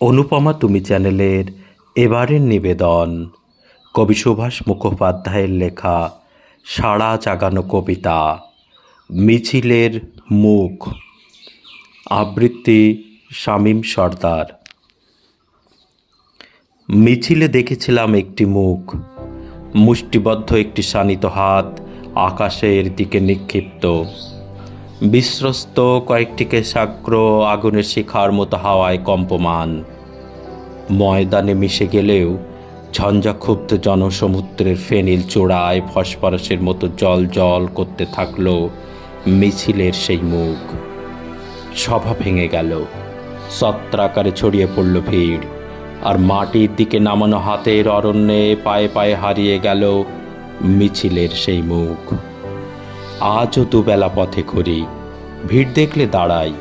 অনুপমা, তুমি চ্যানেলের এবারের নিবেদন। কবি সুভাষ মুখোপাধ্যায়ের লেখা সাড়া জাগানো কবিতা, মিছিলের মুখ। আবৃত্তি শামীম সর্দার। মিছিলে দেখেছিলাম একটি মুখ, মুষ্টিবদ্ধ একটি শানিত হাত আকাশের দিকে নিক্ষিপ্ত। বিশ্বস্ত কয়েকটি কেশাগ্র আগুনের শিখার মতো হাওয়ায় কম্পমান। ময়দানে মিশে গেলেও ঝঞ্ঝাক্ষুব্ধ জনসমুদ্রের ফেনিল চূড়ায় ফসফরাসের মতো জল জল করতে থাকল মিছিলের সেই মুখ। সভা ভেঙে গেল। সত্রাকারে ছড়িয়ে পড়ল ভিড়, আর মাটির দিকে নামানো হাতের অরণ্যে পায়ে পায়ে হারিয়ে গেল মিছিলের সেই মুখ। আজও দুবেলা পথে ঘুরি। ভিড় দেখলে দাঁড়াই।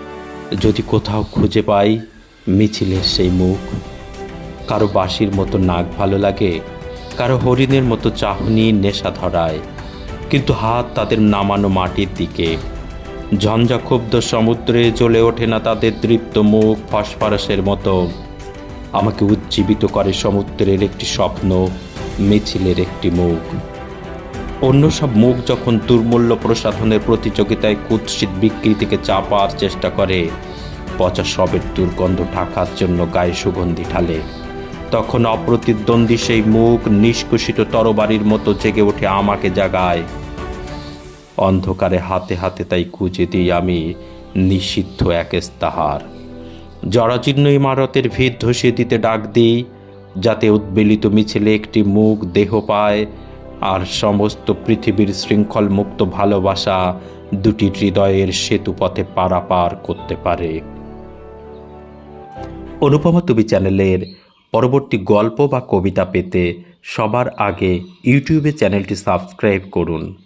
যদি কোথাও খুঁজে পাই মিছিলের সেই মুখ। কারও বাঁশির মতো নাক ভালো লাগে, কারও হরিণের মতো চাহনি নেশা ধরায়। কিন্তু হাত তাদের নামানো মাটির দিকে। ঝঞ্ঝাক্ষুব্ধ সমুদ্রে জ্বলে ওঠে না তাদের দৃপ্ত মুখ ফসফরাসের মতো। আমাকে উজ্জীবিত করে সমুদ্রের একটি স্বপ্ন, মিছিলের একটি মুখ। অন্য সব মুখ যখন দুর্মূল্য প্রসাধনের প্রতিযোগিতায় কুৎসিত বিকৃতিকে চাপার চেষ্টা করে, পচা সবের দুর্গন্ধ ঢাকার জন্য গায়ে সুগন্ধি ঢালে, তখন অপ্রতিদ্বন্দ্বী সেই মুখ নিষ্কুশিত তরবারির মতো জেগে ওঠে আমাকে জাগায়। অন্ধকারে হাতে হাতে তাই খুঁজে দিই আমি নিষিদ্ধ এক তাহার জরাজীর্ণ ইমারতের ভিত ধসিয়ে দিতে ডাক দিই, যাতে উদ্বেলিত মিছিলে একটি মুখ দেহ পায় আর সমস্ত পৃথিবীর শৃঙ্খল মুক্ত ভালোবাসা দুটি হৃদয়ের সেতু পথে পারাপার করতে পারে। অনুপমা তুমি চ্যানেলের পরবর্তী গল্প বা কবিতা পেতে সবার আগে ইউটিউবে চ্যানেলটি সাবস্ক্রাইব করুন।